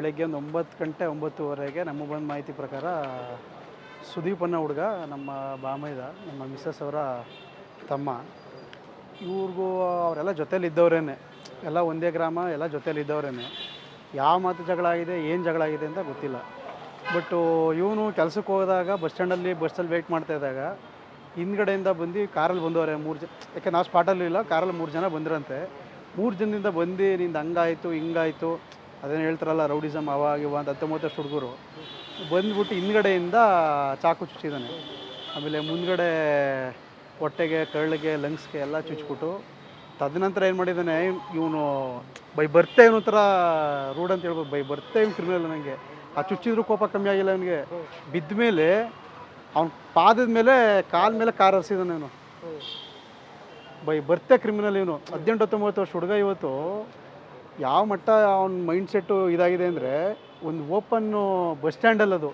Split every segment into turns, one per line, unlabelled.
ಬೆಳಗ್ಗೆ ಒಂದು ಒಂಬತ್ತು ಗಂಟೆ ಒಂಬತ್ತುವರೆಗೆ ನಮ್ಮ ಬಂದ ಮಾಹಿತಿ ಪ್ರಕಾರ ಸುದೀಪ್ ಹುಡುಗ ನಮ್ಮ ಬಾಮೈದ ನಮ್ಮ ಮಿಸ್ಸಸ್ ಅವರ ತಮ್ಮ. ಇವ್ರಿಗೂ ಅವರೆಲ್ಲ ಜೊತೇಲಿ ಇದ್ದವ್ರೇನೆ ಎಲ್ಲ ಒಂದೇ ಗ್ರಾಮ, ಎಲ್ಲ ಜೊತೇಲಿ ಇದ್ದವ್ರೇನೆ ಯಾವ ಮಾತು ಜಗಳ ಆಗಿದೆ, ಏನು ಜಗಳ ಆಗಿದೆ ಅಂತ ಗೊತ್ತಿಲ್ಲ. ಬಟ್ಟು ಇವನು ಕೆಲಸಕ್ಕೆ ಹೋದಾಗ ಬಸ್ ಸ್ಟ್ಯಾಂಡಲ್ಲಿ ಬಸ್ಸಲ್ಲಿ ವೆಯ್ಟ್ ಮಾಡ್ತಾ ಇದ್ದಾಗ ಹಿಂದ್ಗಡೆಯಿಂದ ಬಂದು ಕಾರಲ್ಲಿ ಬಂದವರೆ ಮೂರು ಜನ ಯಾಕೆ ನಾವು ಸ್ಪಾಟಲ್ಲಿ ಇಲ್ಲ, ಕಾರಲ್ಲಿ ಮೂರು ಜನ ಬಂದಿರಂತೆ. ಮೂರು ಜನದಿಂದ ಬಂದು ನಿಂದು ಹಂಗಾಯಿತು, ಹಿಂಗಾಯಿತು ಅದೇನು ಹೇಳ್ತಾರಲ್ಲ ರೌಡಿಸಮ್ ಅವಾಗ ಇವ ಅಂತ ಹತ್ತೊಂಬತ್ತಷ್ಟು ಹುಡುಗರು. ಬಂದ್ಬಿಟ್ಟು ಹಿಂದ್ಗಡೆಯಿಂದ ಚಾಕು ಚುಚ್ಚಿದ್ದಾನೆ ಆಮೇಲೆ ಮುಂದ್ಗಡೆ ಹೊಟ್ಟೆಗೆ, ಕರಳಿಗೆ, ಲಂಗ್ಸ್ಗೆ ಎಲ್ಲ ಚುಚ್ಬಿಟ್ಟು ತದನಂತರ ಏನು ಮಾಡಿದ್ದಾನೆ ಇವನು ಬೈ ಬರ್ತೆ ಇವನು ಥರ ರೂಡ್ ಅಂತ ಹೇಳ್ಬೋದು. ಬೈ ಬರ್ತೆ ಇವ್ನು ಕ್ರಿಮಿನಲ್ ನನಗೆ ಆ ಚುಚ್ಚಿದ್ರು ಕೋಪ ಕಮ್ಮಿ ಆಗಿಲ್ಲ ಅವನಿಗೆ. ಬಿದ್ದ ಮೇಲೆ ಅವ್ನ ಪಾದದ ಮೇಲೆ, ಕಾಲ ಮೇಲೆ ಕಾರ್ ಹರಿಸಿದಾನೆ ಇವನು. ಬೈ ಬರ್ತೆ ಕ್ರಿಮಿನಲ್ ಇವನು. ಹದಿನೆಂಟು, ಹತ್ತೊಂಬತ್ತು ವರ್ಷ ಹುಡುಗ ಇವತ್ತು. ಯಾವ ಮಟ್ಟ ಅವ್ನ ಮೈಂಡ್ ಸೆಟ್ಟು ಇದಾಗಿದೆ ಅಂದರೆ ಒಂದು ಓಪನ್ನು ಬಸ್ ಸ್ಟ್ಯಾಂಡಲ್ಲಿ ಅದು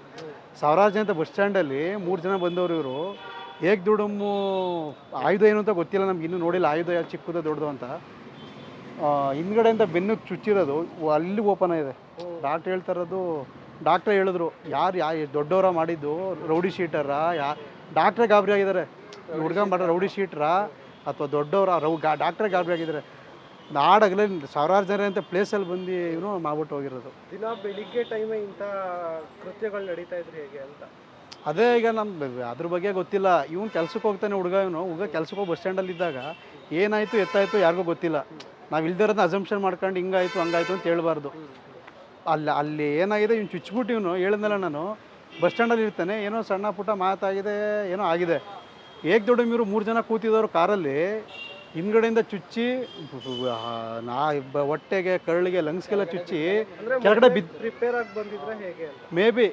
ಸಾವಿರಾರು ಜನ ಬಸ್ ಸ್ಟ್ಯಾಂಡಲ್ಲಿ ಮೂರು ಜನ ಬಂದವರು ಇವರು. ಹೇಗೆ ದುಡಮ್ಮು ಆಯುಧ ಏನು ಅಂತ ಗೊತ್ತಿಲ್ಲ ನಮ್ಗೆ, ಇನ್ನೂ ನೋಡಿಲ್ಲ, ಆಯುಧ ಯಾವ ಚಿಕ್ಕದು ದೊಡ್ಡದು ಅಂತ. ಹಿಂದ್ಗಡೆಯಿಂದ ಬೆನ್ನು ಚುಚ್ಚಿರೋದು ಅಲ್ಲಿ ಓಪನ್ ಇದೆ ಡಾಕ್ಟ್ರ್ ಹೇಳ್ತಾ ಇರೋದು ಡಾಕ್ಟ್ರೇ ಹೇಳಿದ್ರು, ಯಾರು, ಯಾ ದೊಡ್ಡವರ ಮಾಡಿದ್ದು? ರೌಡಿ ಶೀಟರ? ಯಾ ಡಾಕ್ಟ್ರೇ ಗಾಬರಿ ಆಗಿದ್ದಾರೆ. ಹುಡ್ಗ ರೌಡಿ ಶೀಟ್ರಾ? ಅಥವಾ ದೊಡ್ಡವರ, ರೌ ಗಾ ಡಾಕ್ಟ್ರೇ ಗಾಬರಿ ಆಗಿದ್ದಾರೆ. ನಾಡಗಲೇ ಸಾವಿರಾರು ಜನ ಅಂತ ಪ್ಲೇಸಲ್ಲಿ ಬಂದು ಇವನು ಮಾಡ್ಬಿಟ್ಟು ಹೋಗಿರೋದು.
ದಿನ ಬೆಳಿಗ್ಗೆ ಟೈಮೇ ಇಂಥ ಕೃತ್ಯಗಳು ನಡೀತಾ ಇದ್ರೆ ಹೇಗೆ ಅಂತ?
ಅದೇ ಈಗ ನಮ್ಮ ಅದ್ರ ಬಗ್ಗೆ ಗೊತ್ತಿಲ್ಲ. ಇವನು ಕೆಲ್ಸಕ್ಕೆ ಹೋಗ್ತಾನೆ ಹುಡುಗ ಇವನು. ಹುಡುಗ ಕೆಲ್ಸಕ್ಕೆ ಹೋಗಿ ಬಸ್ ಸ್ಟ್ಯಾಂಡಲ್ಲಿ ಇದ್ದಾಗ ಏನಾಯಿತು ಎತ್ತಾಯಿತು ಯಾರಿಗೂ ಗೊತ್ತಿಲ್ಲ. ನಾವು ಇಲ್ದಿರೋದನ್ನ ಅಸಂಪ್ಷನ್ ಮಾಡ್ಕೊಂಡು ಹಿಂಗಾಯ್ತು ಹಂಗಾಯ್ತು ಅಂತ ಹೇಳ್ಬಾರ್ದು. ಅಲ್ಲಿ ಅಲ್ಲಿ ಏನಾಗಿದೆ ಇವ್ನು ಚುಚ್ಬಿಟ್ಟು ಇವನು ಹೇಳಿದ್ನಲ್ಲ ನಾನು. ಬಸ್ ಸ್ಟ್ಯಾಂಡಲ್ಲಿ ಇರ್ತಾನೆ. ಏನೋ ಸಣ್ಣ ಪುಟ್ಟ ಮಾತಾಗಿದೆ ಏನೋ ಆಗಿದೆ. ಏಕ್ ದೊಡ್ಡ ಇವರು ಮೂರು ಜನ ಕೂತಿದ್ದವರು ಕಾರಲ್ಲಿ ಹಿಂದ್ಗಡೆಯಿಂದ ಚುಚ್ಚಿ ನಾ ಬ- ಹೊಟ್ಟೆಗೆ ಕರಳಿಗೆ ಲಂಗ್ಸ್ಗೆಲ್ಲ ಚುಚ್ಚಿ ಕೆಳಗಡೆ ಬಿದ್ದು
ಪ್ರಿಪೇರ್ ಆಗಿ ಬಂದಿದ್ರೆ ಹೇಗೆ ಅಂತ.
ಮೇ ಬಿ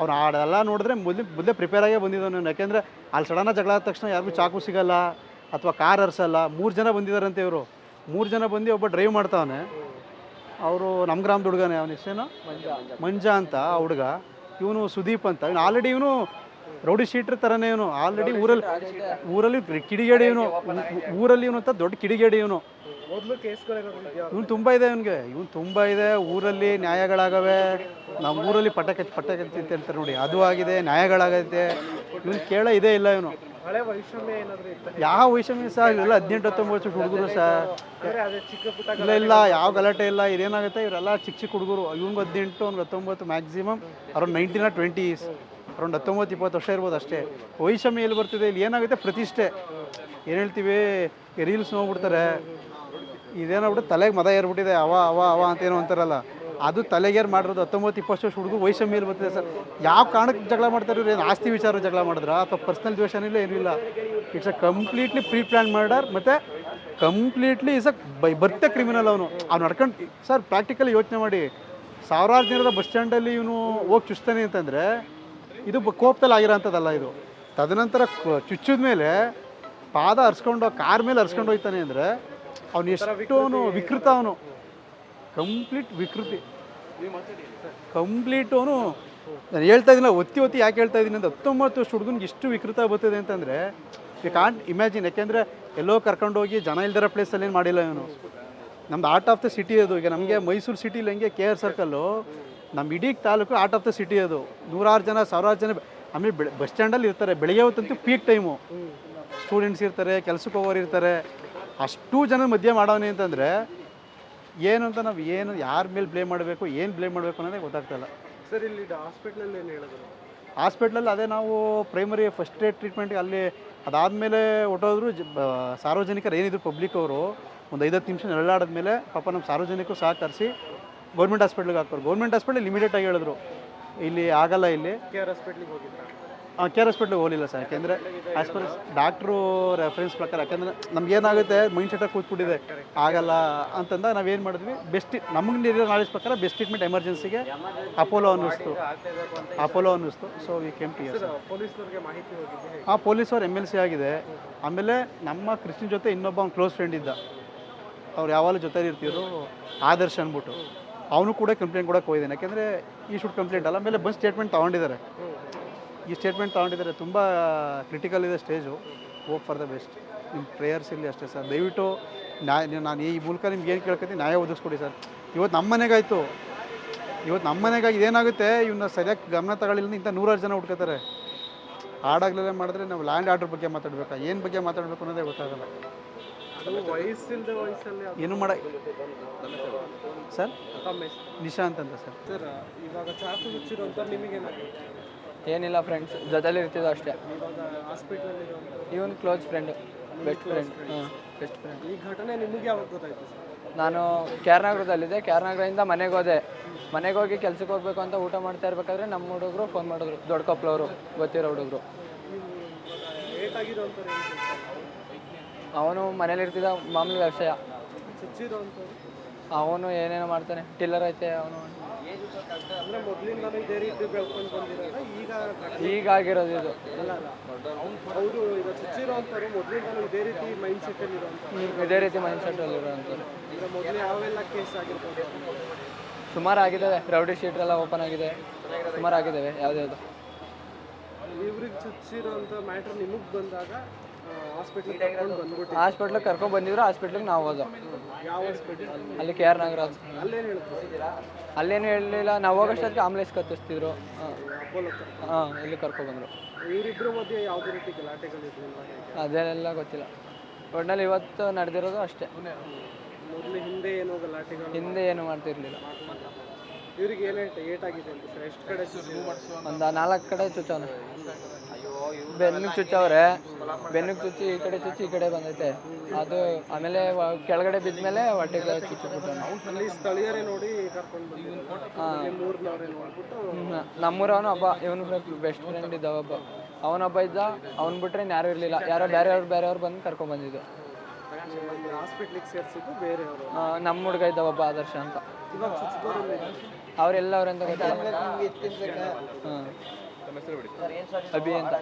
ಅವ್ನು ಆಡೆಲ್ಲ ನೋಡಿದ್ರೆ ಮೊದಲು ಮೊದಲೇ ಪ್ರಿಪೇರ್ ಆಗೇ ಬಂದಿದ್ದಾನೆ ಯಾಕೆಂದರೆ ಅಲ್ಲಿ ಸಡನ್ನಾಗಿ ಜಗಳ ಆದ ತಕ್ಷಣ ಯಾರಿಗೂ ಚಾಕು ಸಿಗಲ್ಲ ಅಥವಾ ಕಾರ್ ಹರಿಸಲ್ಲ. ಮೂರು ಜನ ಬಂದಿದ್ದಾರಂತೆ ಇವರು. ಮೂರು ಜನ ಬಂದು ಒಬ್ಬ ಡ್ರೈವ್ ಮಾಡ್ತಾವನೆ. ಅವರು ನಮ್ಮ ಗ್ರಾಮದ ಹುಡುಗನೇ ಅವನ ಹೆಸರೇನು? ಮಂಜ ಅಂತ. ಆ ಹುಡುಗ. ಇವನು ಸುದೀಪ್ ಅಂತ. ಇವನು ಆಲ್ರೆಡಿ ಇವನು ರೌಡಿ ಶೀಟ್ರ್ ತರನೇ ಇವನು. ಆಲ್ರೆಡಿ ಊರಲ್ಲಿ ಊರಲ್ಲಿ ಕಿಡಿಗೇಡಿ ಇವನು. ಊರಲ್ಲಿ ಇವನು ಅಂತ ದೊಡ್ಡ ಕಿಡಿಗೇಡಿ ಇವನು.
ಇವನು
ಇವ್ನು ತುಂಬ ಇದೆ ಇವನಿಗೆ. ಇವನು ತುಂಬ ಇದೆ. ಊರಲ್ಲಿ ನ್ಯಾಯಗಳಾಗವೆ. ನಮ್ಮ ಊರಲ್ಲಿ ಪಟ್ಟ ಕಚ್ಚಿ ಪಟ್ಟ ಕಚ್ಚಿ ಅಂತ ಹೇಳ್ತಾರೆ ನೋಡಿ. ಅದು ಆಗಿದೆ ನ್ಯಾಯಗಳಾಗೈತೆ. ಇವ್ನು ಕೇಳ ಇದೇ ಇಲ್ಲ ಇವನು.
ಹಳೆ ವೈಷಮ್ಯ ಏನಾದ್ರು ಇತ್ತ?
ಯಾವ ವೈಷಮ್ಯ ಸಹ ಇವೆಲ್ಲ ಹದಿನೆಂಟು ಹತ್ತೊಂಬತ್ತು ವರ್ಷ ಹುಡುಗರು ಸಹ. ಇಲ್ಲ ಇಲ್ಲ. ಯಾವ ಗಲಾಟೆ ಇಲ್ಲ. ಇದೇನಾಗುತ್ತೆ ಇವರೆಲ್ಲ ಚಿಕ್ಕ ಚಿಕ್ಕ ಹುಡುಗರು. ಇವ್ನಿಗೆ ಹದಿನೆಂಟು ಅವ್ನಿಗೆ ಹತ್ತೊಂಬತ್ತು maximum around nineteen twenties around ಹತ್ತೊಂಬತ್ತು, ಇಪ್ಪತ್ತು ವರ್ಷ ಇರ್ಬೋದು ಅಷ್ಟೇ. ವೈಷಮ್ಯ ಎಲ್ಲಿ ಬರ್ತಿದೆ, ಇಲ್ಲಿ ಏನಾಗುತ್ತೆ? ಪ್ರತಿಷ್ಠೆ. ಏನು ಹೇಳ್ತೀವಿ? ರೀಲ್ಸ್ ನೋಡ್ಬಿಡ್ತಾರೆ. ಇದೇನಾಗ್ಬಿಟ್ಟು ತಲೆಗೆ ಮದ ಏರ್ಬಿಟ್ಟಿದೆ. ಅವ ಅವ ಅವ ಅಂತ ಏನೋ ಅಂತಾರಲ್ಲ. ಅದು ತಲೆಗೇರ್ ಮಾಡಿರೋದು ಹತ್ತೊಂಬತ್ತು, ಇಪ್ಪತ್ತು ವರ್ಷ ಹುಡುಗು ವೈಷಮ್ಯ ಬರ್ತಿದೆ ಸರ್. ಯಾವ ಕಾರಣಕ್ಕೆ ಜಗಳ ಮಾಡ್ತಾರೆ ಇವ್ರು? ಏನು ಆಸ್ತಿ ವಿಚಾರ ಜಗಳ ಮಾಡಿದ್ರ? ಅಥವಾ ಪರ್ಸ್ನಲ್ ದ್ವೇಷನಿಲ್ಲ ಏನೂ ಇಲ್ಲ. It's a completely pre plan murder ಮತ್ತು completely is a by birth criminal ಅವನು. ಅವ್ನು ನಡ್ಕೊಂಡು, ಸರ್ ಪ್ರಾಕ್ಟಿಕಲಿ ಯೋಚನೆ ಮಾಡಿ. ಸಾವಿರಾರು ಜನರ ಬಸ್ ಸ್ಟ್ಯಾಂಡಲ್ಲಿ ಇವನು ಹೋಗಿ ಚುಸ್ತಾನೆ ಅಂತಂದರೆ ಇದು ಕೋಪದಲ್ಲಿ ಆಗಿರೋಂಥದ್ದಲ್ಲ ಇದು. ತದನಂತರ ಚುಚ್ಚಿದ ಮೇಲೆ ಪಾದ ಹರ್ಸ್ಕೊಂಡು ಕಾರ್ ಮೇಲೆ ಹರ್ಸ್ಕೊಂಡು ಹೋಗ್ತಾನೆ ಅಂದರೆ ಅವನು ಎಷ್ಟು ಅವನು ವಿಕೃತ. ಅವನು. ಕಂಪ್ಲೀಟ್ ವಿಕೃತಿ. ಕಂಪ್ಲೀಟ್ ಅವನು. ನಾನು ಹೇಳ್ತಾ ಇದ್ದೀನಿ ಒತ್ತಿ ಒತ್ತಿ ಯಾಕೆ ಹೇಳ್ತಾ ಇದ್ದೀನಿ ಅಂತ ಹತ್ತೊಂಬತ್ತು ವರ್ಷ ಹುಡುಗನಿಗೆ ಎಷ್ಟು ವಿಕೃತ ಬರ್ತಿದೆ ಅಂತಂದರೆ ಯು ಕಾಂಟ್ ಇಮ್ಯಾಜಿನ್ ಯಾಕೆಂದರೆ ಎಲ್ಲೋ ಕರ್ಕೊಂಡೋಗಿ ಜನ ಇಲ್ದಿರೋ ಪ್ಲೇಸಲ್ಲಿ ಏನು ಮಾಡಿಲ್ಲ ಇವನು. ನಮ್ದು ಆರ್ಟ್ ಆಫ್ ದ ಸಿಟಿ ಅದು. ಈಗ ನಮಗೆ ಮೈಸೂರು ಸಿಟಿಲಿ ಹಂಗೆ ಕೆ ಆರ್ ಸರ್ಕಲ್ಲು ನಮ್ಮ ಇಡೀ ತಾಲೂಕು ಆರ್ಟ್ ಆಫ್ ದ ಸಿಟಿ ಅದು. ನೂರಾರು ಜನ ಸಾವಿರಾರು ಜನ ಆಮೇಲೆ ಬೆಳೆ ಬಸ್ ಸ್ಟ್ಯಾಂಡಲ್ಲಿ ಇರ್ತಾರೆ. ಬೆಳಗ್ಗೆ ಹೊತ್ತಂತೂ ಪೀಕ್ ಟೈಮು ಸ್ಟೂಡೆಂಟ್ಸ್ ಇರ್ತಾರೆ ಕೆಲ್ಸಕ್ಕೆ ಹೋಗೋರು ಇರ್ತಾರೆ. ಅಷ್ಟು ಜನ ಮಧ್ಯೆ ಮಾಡೋನೆ ಅಂತಂದರೆ ಏನು ಅಂತ ನಾವು ಏನು ಯಾರ ಮೇಲೆ ಬ್ಲೇಮ್ ಮಾಡಬೇಕು ಏನು ಬ್ಲೇಮ್ ಮಾಡಬೇಕು ಅನ್ನೋದೇ ಗೊತ್ತಾಗ್ತಾಯಿಲ್ಲ
ಸರ್ ಇಲ್ಲಿ ಹಾಸ್ಪಿಟ್ಲಲ್ಲಿ ಏನು ಹೇಳಿದ್ರು?
ಹಾಸ್ಪಿಟ್ಲಲ್ಲಿ ಅದೇ ನಾವು ಪ್ರೈಮರಿ ಫಸ್ಟ್ ಏಡ್ ಟ್ರೀಟ್ಮೆಂಟ್ಗೆ ಅಲ್ಲಿ ಅದಾದಮೇಲೆ ಹೊಟ್ಟೋದ್ರು ಸಾರ್ವಜನಿಕರು ಏನಿದ್ರು ಪಬ್ಲಿಕ್ ಅವರು ಒಂದು ಐದತ್ತು ನಿಮಿಷ ನೆರಳಾಡಿದ್ಮೇಲೆ ಪಾಪ ನಮ್ಮ ಸಾರ್ವಜನಿಕರು ಸಹಕರಿಸಿ ಗೌರ್ಮೆಂಟ್ ಹಾಸ್ಪಿಟ್ಲಿಗೆ ಹಾಕೋರು ಗೌರ್ಮೆಂಟ್ ಲಿಮಿಟೆಡ್ ಇಮಿಡಿಯೇಟಾಗಿ ಹೇಳಿದ್ರು. ಇಲ್ಲಿ ಆಗಲ್ಲ ಇಲ್ಲಿ.
ಕೆ ಆರ್ ಹಾಸ್ಪಿಟ್ಲಿಗೆ
ಕೆ ಆರ್ ಹಾಸ್ಪಿಟ್ಲಿಗೆ ಹೋಗಲಿಲ್ಲ ಸರ್. ಯಾಕೆಂದರೆ ಆಸ್ ಪರ್ ಡಾಕ್ಟ್ರು ರೆಫರೆನ್ಸ್ ಪ್ರಕಾರ ಯಾಕೆಂದರೆ ನಮ್ಗೆ ಏನಾಗುತ್ತೆ ಮೈಂಡ್ ಸೆಟಾಗಿ ಕೂತ್ಬಿಟ್ಟಿದೆ. ಆಗಲ್ಲ ಅಂತಂದ ನಾವೇನು ಮಾಡಿದ್ವಿ? ಬೆಸ್ಟ್ ನಮಗೆ ನೀಡಿರೋ ನಾಲೆಜ್ ಪ್ರಕಾರ ಬೆಸ್ಟ್ ಟ್ರೀಟ್ಮೆಂಟ್ ಎಮರ್ಜೆನ್ಸಿಗೆ ಅಪೋಲೋ ಅನ್ನಿಸ್ತು. ಅಪೋಲೋ ಅನ್ನಿಸ್ತು. So we came T S ಆ ಪೊಲೀಸವ್ರು ಎಂ ಎಲ್ ಸಿ ಆಗಿದೆ. ಆಮೇಲೆ ನಮ್ಮ ಕ್ರಿಶ್ಚಿಯನ್ ಜೊತೆ ಇನ್ನೊಬ್ಬ ಅವ್ನು ಕ್ಲೋಸ್ ಫ್ರೆಂಡ್ ಇದ್ದ. ಅವ್ರು ಯಾವಾಗಲೂ ಜೊತೆ ಇರ್ತಿದ್ರು. ಆದರ್ಶ ಅಂದ್ಬಿಟ್ಟು. ಅವನು ಕೂಡ ಕಂಪ್ಲೇಂಟ್ ಕೂಡ ಹೋಗಿದ್ದಾನೆ. ಯಾಕೆಂದರೆ ಈ ಶುಡ್ ಕಂಪ್ಲೇಂಟ್ ಅಲ್ಲ, ಆಮೇಲೆ ಬಂದು ಸ್ಟೇಟ್ಮೆಂಟ್ ತೊಗೊಂಡಿದ್ದಾರೆ. ಈ ಸ್ಟೇಟ್ಮೆಂಟ್ ತೊಗೊಂಡಿದ್ದಾರೆ, ತುಂಬ ಕ್ರಿಟಿಕಲ್ ಇದೆ stage hope for the best ನಿಮ್ಮ ಪ್ರೇಯರ್ಸ್ ಇರಲಿ ಅಷ್ಟೇ ಸರ್ ದಯವಿಟ್ಟು ನ್ಯಾಯ ನಾನು ಈ ಮೂಲಕ ನಿಮ್ಗೆ ಏನು ಕೇಳ್ಕೊತೀನಿ, ನ್ಯಾಯ ಒದಗಿಸ್ಕೊಡಿ ಸರ್ ಇವತ್ತು ನಮ್ಮ ಮನೆಗಾಯಿತು. ಇವತ್ತು ನಮ್ಮ ಮನೆಗಾಗಿ ಇದೇನಾಗುತ್ತೆ ಇವನ್ನ ಸರಿಯಾಗಿ ಗಮನ ತಗೊಳ್ಳಿಲ್ಲ ಇಂಥ ನೂರಾರು ಜನ ಹುಡ್ಕೋತಾರೆ ಹಾಡಾಗ್ಲೇ ಮಾಡಿದ್ರೆ ನಾವು ಲ್ಯಾಂಡ್ ಆರ್ಡರ್ ಬಗ್ಗೆ ಮಾತಾಡಬೇಕಾ? ಏನು ಬಗ್ಗೆ ಮಾತಾಡಬೇಕು ಅನ್ನೋದೇ ಗೊತ್ತಾಗಲ್ಲ. ಏನು ಮಾಡ ಸರ್? ನಿಶಾಂತ್ ಅಂತ ಸರ್.
ಸರ್ ಇವಾಗ ಚಾಕು ಮುಚ್ಚಿರುವಂಥ ನಿಮಗೇನಾಗಿದೆ
ಏನಿಲ್ಲ ಫ್ರೆಂಡ್ಸ್ ಜೊತೆಲಿ ಇರ್ತಿದ್ದು ಅಷ್ಟೇ. ಇವನ್ close friend best friend best friend
ಈ ಘಟನೆ ನಿಮಗೆ ಯಾವಾಗ ಗೊತ್ತಾಯ್ತು
ನಾನು ಕ್ಯಾರ್ನಗರದಲ್ಲಿದ್ದೆ. ಕ್ಯಾರ್ನಗರದಿಂದ ಮನೆಗೆ ಹೋದೆ. ಮನೆಗೆ ಹೋಗಿ ಕೆಲ್ಸಕ್ಕೆ ಹೋಗ್ಬೇಕು ಅಂತ ಊಟ ಮಾಡ್ತಾ ಇರ್ಬೇಕಾದ್ರೆ ನಮ್ಮ ಹುಡುಗರು ಫೋನ್ ಮಾಡಿದ್ರು. ದೊಡ್ಡ ಕೊಪ್ಪಳವರು ಗೊತ್ತಿರೋ ಹುಡುಗರು
ನೀವು ಏಟಾಗಿರೋಂಥವ್ರು ಏನು ಕೆಲಸ
ಅವನು ಮನೇಲಿ ಇರ್ತಿದ್ದ ಮಾಮೂಲಿ ವ್ಯವಸಾಯ. ಅವನು ಏನೇನೋ ಮಾಡ್ತಾನೆ. ಟಿಲ್ಲರ್ ಐತೆ, ಅವನು
ಈಗ
ಆಗಿರೋದು ಇದು.
ಇದೇ ರೀತಿ ಮೈಂಡ್ ಸೆಟ್
ಸುಮಾರು ಆಗಿದ್ದಾವೆ ರೌಡಿ ಶೀಟ್ ಎಲ್ಲ ಓಪನ್ ಆಗಿದೆ. ಸುಮಾರು ಆಗಿದ್ದಾವೆ ಯಾವ್ದು
ಇವ್ರಿಗೆ ಚುಚ್ಚಿರೋಂಥ ಮ್ಯಾಟ್ರ್ ನಿಮಗೆ ಬಂದಾಗ ಹಾಸ್ಪಿಟ್ಲಿಗೆ ಕರ್ಕೊಂಡ್
ಕರ್ಕೊಂಡು ಬಂದಿದ್ರು ಹಾಸ್ಪಿಟ್ಲಿಗೆ ನಾವು ಹೋದೋ
ಹಾಸ್ಪಿಟಲ್
ಅಲ್ಲಿ ಕೆ ಆರ್ ನಗರ
ಅಲ್ಲೇನು
ಹೇಳಲಿಲ್ಲ ನಾವು ಹೋಗೋಷ್ಟೊತ್ತಿಗೆ ಆಂಬುಲೆನ್ಸ್ ಕತ್ತಿಸ್ತಿದ್ರು. ಹಾಂ. ಇಲ್ಲಿ ಕರ್ಕೊಬಂದರು
ಬಂದ್ರು.
ಅದೇನೆಲ್ಲ ಗೊತ್ತಿಲ್ಲ. ಒಟ್ನಲ್ಲಿ ಇವತ್ತು ನಡೆದಿರೋದು ಅಷ್ಟೇ.
ಹಿಂದೆ ಏನು
ಮಾಡ್ತಿರ್ಲಿಲ್ಲ.
ಇವ್ರಿಗೆ ಏನೇಟ್ ಏಟಾಗಿದೆ ಅಂತ ಸರ್. ಎಷ್ಟು ಕಡೆ ಚುಚ್ಚಿ
ಒಂದು ನಾಲ್ಕು ಕಡೆ ಚುಚ್ಚವನ ಬೆನ್ನಿಗೆ ಚುಚ್ಚವ್ರೆ ಬೆನ್ನಿಗೆ ಚುಚ್ಚಿ ಈ ಕಡೆ ಚುಚ್ಚಿ ಈ ಕಡೆ ಬಂದೈತೆ. ಅದು ಆಮೇಲೆ ಕೆಳಗಡೆ ಬಿದ್ಮೇಲೆ ಹೊಟ್ಟೆಗೆ
ಚುಚ್ಚಿಬಿಟ್ಟು ಸ್ಥಳೀಯರೇ ನೋಡಿ ಕರ್ಕೊಂಡು
ನಮ್ಮೂರವನು ಹಬ್ಬ ಇವನು ಬೆಸ್ಟ್ ಫ್ರೆಂಡ್ ಇದ್ದ ಹಬ್ಬ ಅವನೊಬ್ಬ ಇದ್ದ ಅವ್ನು ಬಿಟ್ರೆ ಯಾರು ಇರಲಿಲ್ಲ. ಯಾರೋ ಬೇರೆಯವ್ರು ಬೇರೆಯವ್ರು ಬಂದು ಕರ್ಕೊಂಡ್ಬಂದಿದ್ದು
ಹಾಸ್ಪಿಟ್ಲಿಗೆ ಸೇರಿಸಿದ್ದು ಬೇರೆ
ನಮ್ಮ ಹುಡುಗ ಇದ್ದ ಒಬ್ಬ ಆದರ್ಶ ಅಂತ.
ಇವಾಗ
ಅವರೆಂತ ಗೊತ್ತಿಲ್ಲ ಅಭಿ ಅಂತ.